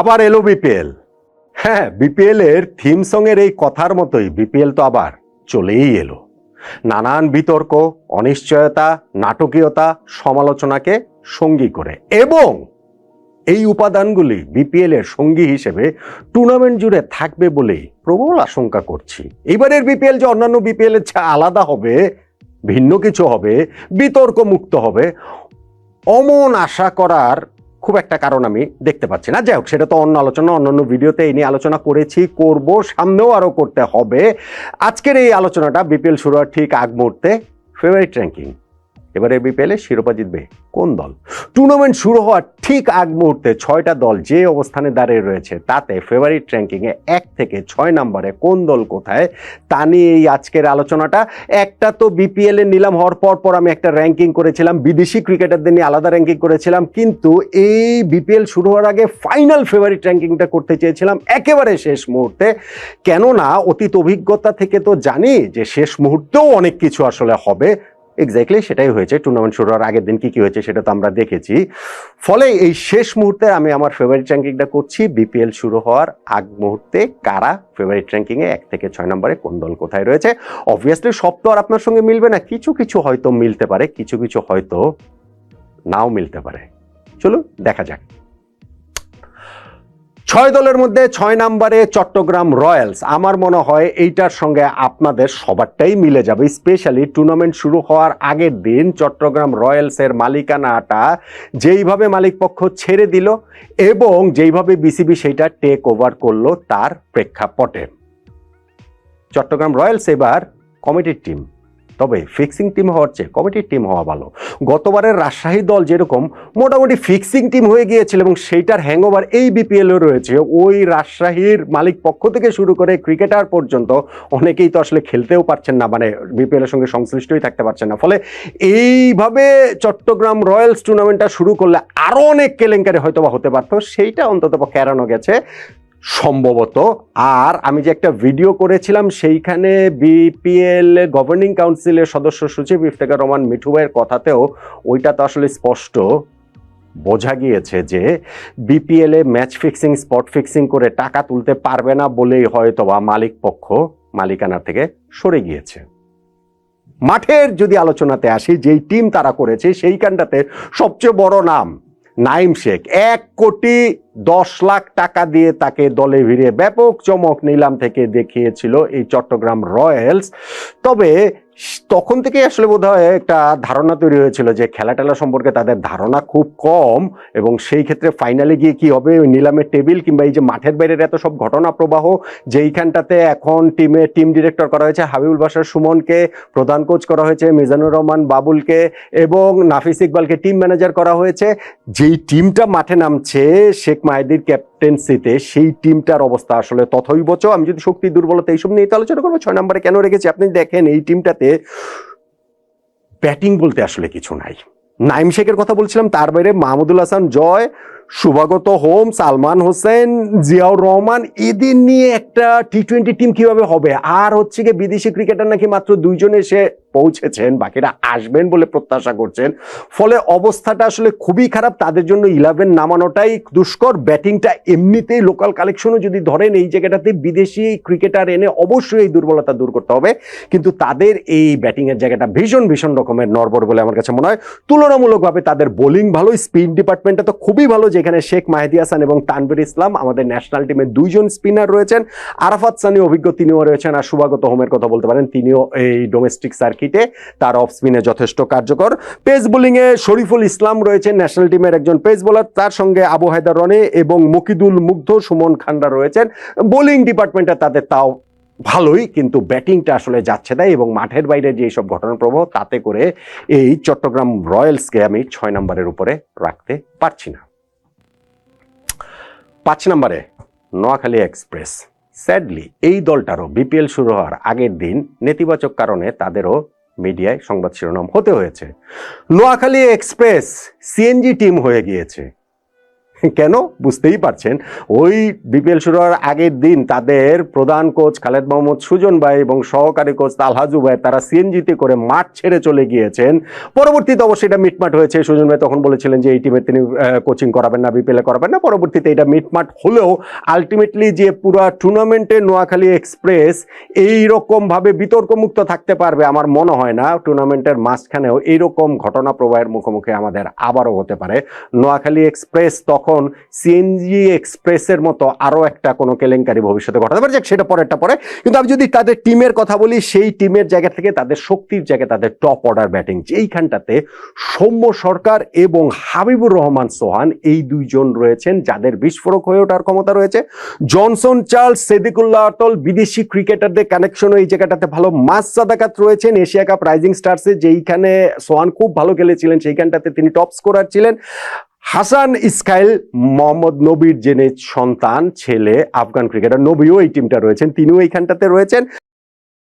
আবার এলো বিপিএল। হ্যাঁ বিপিএল এর থিম সং এর এই কথার মতোই বিপিএল তো আবার চলেই এলো। নানান বিতর্ক, অনিশ্চয়তা, নাটকীয়তা, সমালোচনাকে সঙ্গী করে এবং এই উপাদানগুলি বিপিএল এর সঙ্গী হিসেবে টুর্নামেন্ট জুড়ে থাকবে বলেই প্রবল আশঙ্কা করছি। এবারের বিপিএল যে অন্যান্য বিপিএল এর আলাদা হবে, ভিন্ন কিছু হবে বিতর্ক মুক্ত হবে, অমন আশা করার খুব একটা কারণ আমি দেখতে পাচ্ছি না। যাই হোক, সেটা তো অন্য আলোচনা অন্য অন্য ভিডিওতে এই নিয়ে আলোচনা করেছি, করব, সামনেও আরও করতে হবে। আজকের এই আলোচনাটা বিপিএল শুরু হওয়ার ঠিক আগ মুহূর্তে। ফেভারিট র্যাঙ্কিং এবারে বিপিএল শিরোপা জিতবে কোন দল? টুর্নামেন্ট শুরু হওয়ার ঠিক আগ মুহূর্তে ছয়টা দল যে অবস্থানে দাঁড়িয়ে রয়েছে, তাতে ফেভারিট র্যাঙ্কিংয়ে এক থেকে ছয় নম্বরে কোন দল কোথায়? তা নিয়ে এই আজকের আলোচনাটা। একটা তো বিপিএলে নিলাম হওয়ার পর পর আমি একটা র্যাঙ্কিং করেছিলাম, বিদেশি ক্রিকেটারদের নিয়ে আলাদা র্যাঙ্কিং করেছিলাম, কিন্তু এই বিপিএল শুরু হওয়ার আগে ফাইনাল ফেভারিট র্যাঙ্কিংটা করতে চেয়েছিলাম একেবারে শেষ মুহূর্তে। কেননা অতীত অভিজ্ঞতা থেকে তো জানি যে শেষ মুহূর্তেও অনেক কিছু আসলে হবে। এক্স্যাক্টলি সেটাই হয়েছে। টুর্নামেন্ট শুরু হওয়ার আগের দিন কি কি হয়েছে সেটা তো আমরা দেখেছি। ফলে এই শেষ মুহূর্তে আমি আমার ফেভারিট র্যাঙ্কিংটা করছি। বিপিএল শুরু হওয়ার আগ মুহূর্তে কারা ফেভারিট র্যাঙ্কিংয়ে এক থেকে ছয় নম্বরে, কোন দল কোথায় রয়েছে? অবভিয়াসলি সব তো আর আপনার সঙ্গে মিলবে না। কিছু কিছু হয়তো মিলতে পারে, কিছু কিছু হয়তো নাও মিলতে পারে। চলুন, দেখা যাক। ছয় দলের মধ্যে ছয় নম্বরে চট্টগ্রাম রয়্যালস। আমার মনে হয় এইটার সঙ্গে আপনাদের সবারটাই মিলে যাবে। স্পেশালি টুর্নামেন্ট শুরু হওয়ার আগের দিন চট্টগ্রাম রয়্যালসের মালিকানাটা যেইভাবে মালিকপক্ষ ছেড়ে দিল এবং যেইভাবে বিসিবি সেইটা টেক ওভার করল তার প্রেক্ষাপটে। চট্টগ্রাম রয়্যালস এবার কমিটির টিম তবে ফিক্সিং টিম হওয়ার চেয়ে কমিটির টিম হওয়া ভালো। গতবারের রাজশাহী দল যেরকম মোটামুটি ফিক্সিং টিম হয়ে গিয়েছিল এবং সেইটার হ্যাংওভার এই বিপিএলও রয়েছে। ওই রাজশাহীর মালিক পক্ষ থেকে শুরু করে ক্রিকেটার পর্যন্ত অনেকেই তো আসলে খেলতেও পারছেন না মানে বিপিএল এর সঙ্গে সংশ্লিষ্টই থাকতে পারছেন না। ফলে এইভাবে চট্টগ্রাম রয়্যালস টুর্নামেন্টটা শুরু করলে আরও অনেক কেলেঙ্কারি হয়তো বা হতে পারতো, সেইটা অন্তত এড়ানো গেছে। সম্ভবত। আর আমি যে একটা ভিডিও করেছিলাম, সেইখানে বিপিএল গভর্নিং কাউন্সিলের সদস্য সচিব ইফতেখার রহমান মিঠু ভাইয়ের কথাতেও ওইটা তো আসলে স্পষ্ট বোঝা গিয়েছে যে বিপিএল এ ম্যাচ ফিক্সিং স্পট ফিক্সিং করে টাকা তুলতে পারবে না বলেই হয়তো বা মালিক পক্ষ মালিকানা থেকে সরে গিয়েছে। মাঠের যদি আলোচনাতে আসি, যেই টিম তারা করেছে, সেইখানটাতে সবচেয়ে বড় নাম নাইম শেখ, এক কোটি দশ লাখ টাকা দিয়ে তাকে দলে ভিড়ে ব্যাপক চমক নিলাম থেকে দেখিয়েছিল এই চট্টগ্রাম রয়্যালস। তবে তখন থেকে আসলে বোধ হয় একটা ধারণা তৈরি হয়েছিল যে খেলা টেলা সম্পর্কে তাদের ধারণা খুব কম এবং সেই ক্ষেত্রে ফাইনালে গিয়ে কি হবে? ওই নিলামের টেবিল কিংবা এই যে মাঠের বাইরের এত সব ঘটনা প্রবাহ, যেইখানটাতে এখন টিমে টিম ডিরেক্টর করা হয়েছে হাবিবুল বাসার সুমনকে, প্রধান কোচ করা হয়েছে মিজানুর রহমান বাবুলকে এবং নাফিস ইকবালকে টিম ম্যানেজার করা হয়েছে। যেই টিমটা মাঠে নামছে, শেখ মাহিদির ক্যাপ্টেন্সিতে সেই টিমটার অবস্থা আসলে তথৈবচ। আমি যদি শক্তি, দুর্বলতা এইসব নিয়ে আলোচনা করব, ছয় নম্বরে কেন রেখেছি? আপনি দেখেন এই টিমটাতে ব্যাটিং বলতে আসলে কিছু নাই। নাইম শেখের কথা বলছিলাম, তার বাইরে মাহমুদুল হাসান, জয় সুভাগত হোম, সালমান হোসেন, জিয়াউর রহমান, এদের নিয়ে একটা টি টোয়েন্টি টিম কীভাবে হবে? আর হচ্ছে গিয়ে বিদেশি ক্রিকেটার নাকি মাত্র দুইজন এসে পৌঁছেছেন, বাকিরা আসবেন বলে প্রত্যাশা করছেন। ফলে অবস্থাটা আসলে খুবই খারাপ, তাদের জন্য ইলেভেন নামানোটাই দুষ্কর। ব্যাটিংটা এমনিতেই লোকাল কালেকশনও যদি ধরেন, এই জায়গাটাতে বিদেশি ক্রিকেটার এনে অবশ্যই এই দুর্বলতা দূর করতে হবে। কিন্তু তাদের এই ব্যাটিংয়ের জায়গাটা ভীষণ ভীষণ রকমের নরবর বলে আমার কাছে মনে হয়। তুলনামূলকভাবে তাদের বোলিং ভালো স্পিন ডিপার্টমেন্টটা তো খুবই ভালো, যেখানে শেখ মাহেদি হাসান এবং তানবির ইসলাম, আমাদের ন্যাশনাল টিমের দুইজন স্পিনার রয়েছেন। আরাফাত সানি অভিজ্ঞ তিনিও রয়েছেন, আর শুভাগত হোমের কথা বলতে পারেন, তিনিও এই ডোমেস্টিক সার্কিটে তার অফ স্পিনে যথেষ্ট কার্যকর। পেস বোলিংয়ে শরীফুল ইসলাম রয়েছেন ন্যাশনাল টিমের একজন পেস বোলার তার সঙ্গে আবু হায়দার রনে এবং মুকিদুল মুগ্ধ সুমন খান্ডা রয়েছেন। বোলিং ডিপার্টমেন্টে তাদের তাও ভালোই, কিন্তু ব্যাটিংটা আসলে যাচ্ছে তাই এবং মাঠের বাইরে যে সব ঘটনা প্রবাহ তাতে করে এই চট্টগ্রাম রয়্যালসকে আমি ছয় নম্বরের উপরে রাখতে পারছি না। পাঁচ নম্বরে, নোয়াখালী এক্সপ্রেস। স্যাডলি এই দলটারও বিপিএল শুরু হওয়ার আগের দিন নেতিবাচক কারণে তাদেরও মিডিয়ায় সংবাদ শিরোনাম হতে হয়েছে। নোয়াখালী এক্সপ্রেস সিএনজি টিম হয়ে গিয়েছে। কেন? বুঝতেই পারছেন। ওই বিপিএল শুরু হওয়ার আগের দিন তাদের প্রধান কোচ খালেদ মোহাম্মদ সুজন ভাই এবং সহকারী কোচ তালহাজু ভাই তারা সিএনজিতে করে মাঠ ছেড়ে চলে গিয়েছেন। পরবর্তীতে অবশ্যই এটা মিটমাট হয়েছে। সুজন ভাই তখন বলেছিলেন যে এই টিমে তিনি কোচিং করাবেন না বিপিএল করাবেন না। পরবর্তীতে এটা মিটমাট হলেও আলটিমেটলি যে পুরো টুর্নামেন্টে নোয়াখালী এক্সপ্রেস এই রকম ভাবে বিতর্কমুক্ত থাকতে পারবে আমার মনে হয় না। টুর্নামেন্টের মাঝখানেও এইরকম ঘটনা প্রবাহের মুখোমুখি আমাদের আবারও হতে পারে। নোয়াখালী এক্সপ্রেস তখন সিএনজি এক্সপ্রেসের মতো আরও একটা কোনো কেলেঙ্কারি ভবিষ্যতে ঘটাতে পারে। যাক, সেটা পরেরটা পরে। কিন্তু আমি যদি তাদের টিমের কথা বলি, সেই টিমের জায়গা থেকে তাদের শক্তির জায়গায় তাদের টপ অর্ডার ব্যাটিং যেইখানটাতে সৌম্য সরকার এবং হাবিবুর রহমান সোহান এই দুইজন রয়েছেন, যাদের বিস্ফোরক হয়ে ওঠার ক্ষমতা রয়েছে। জনসন, চার্লস, সেদিকুল্লাহ অটল বিদেশি ক্রিকেটারদের কানেকশন এই জায়গাটাতে ভালো। মাস সাদাকাত রয়েছেন এশিয়া কাপ রাইজিং স্টারসে যেইখানে সোহান খুব ভালো খেলেছিলেন, সেইখানটাতে তিনি টপ স্কোরার ছিলেন। হাসান ইসকাইল, মোহাম্মদ নবীর জেনে সন্তান, ছেলে, আফগান ক্রিকেটার, নবীও এই টিমটা রয়েছেন, তিনিও এইখানটাতে রয়েছেন।